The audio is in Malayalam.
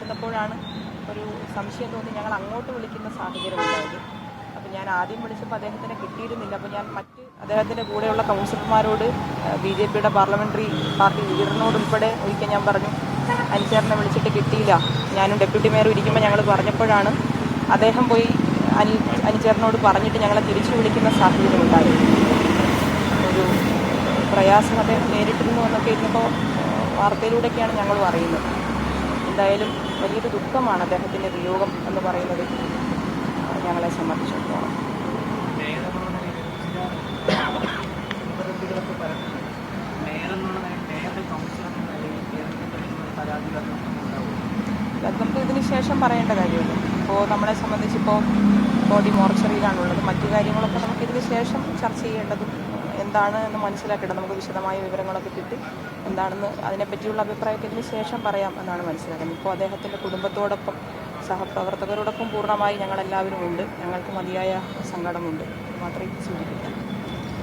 വന്നപ്പോഴാണ് ഒരു സംശയം തോന്നി ഞങ്ങൾ അങ്ങോട്ട് വിളിക്കുന്ന സാഹചര്യം ഉണ്ടായത്. അപ്പോൾ ഞാൻ ആദ്യം വിളിച്ചപ്പോൾ അദ്ദേഹത്തിനെ കിട്ടിയിരുന്നില്ല. അപ്പോൾ ഞാൻ മറ്റ് അദ്ദേഹത്തിന്റെ കൂടെയുള്ള കൗൺസിലർമാരോട് ബി ജെ പിയുടെ പാർലമെന്ററി പാർട്ടി ലീഡറിനോടുൾപ്പെടെ ഒരിക്കൽ ഞാൻ പറഞ്ഞു അനിച്ചേറിനെ വിളിച്ചിട്ട് കിട്ടിയില്ല. ഞാനും ഡെപ്യൂട്ടി മേയറും ഇരിക്കുമ്പോൾ ഞങ്ങൾ പറഞ്ഞപ്പോഴാണ് അദ്ദേഹം പോയി അനി അനിച്ചേറിനോട് പറഞ്ഞിട്ട് ഞങ്ങളെ തിരിച്ചു വിളിക്കുന്ന സാഹചര്യം ഉണ്ടായിരുന്നു ഒരു പ്രയാസം അദ്ദേഹം നേരിട്ടിരുന്നു എന്നൊക്കെ ഇന്നിപ്പോൾ വാർത്തയിലൂടെയൊക്കെയാണ് ഞങ്ങളും അറിയുന്നത് എന്തായാലും വലിയൊരു ദുഃഖമാണ് അദ്ദേഹത്തിന്റെ വിയോഗം എന്ന് പറയുന്നത്. ഞങ്ങളെ സംബന്ധിച്ചിടത്തോളം. നമുക്ക് ഇതിന് ശേഷം പറയേണ്ട കാര്യമല്ലോ. ഇപ്പോൾ നമ്മളെ സംബന്ധിച്ചിപ്പോൾ ബോഡി മോർച്ചറിയിലാണുള്ളത്. മറ്റു കാര്യങ്ങളൊക്കെ നമുക്ക് ഇതിന് ശേഷം ചർച്ച ചെയ്യേണ്ടതും എന്താണ് എന്ന് മനസ്സിലാക്കേണ്ടത് നമുക്ക് വിശദമായ വിവരങ്ങളൊക്കെ കിട്ടി എന്താണെന്ന് അതിനെപ്പറ്റിയുള്ള അഭിപ്രായമൊക്കെ ഇതിന് ശേഷം പറയാം എന്നാണ് മനസ്സിലാക്കുന്നത്. ഇപ്പോൾ അദ്ദേഹത്തിന്റെ കുടുംബത്തോടൊപ്പം സഹപ്രവർത്തകരോടൊപ്പം പൂർണമായി ഞങ്ങളെല്ലാവരും ഉണ്ട് ഞങ്ങൾക്ക് മതിയായ സങ്കടമുണ്ട്. മാത്രമേ സൂചിപ്പിക്കാം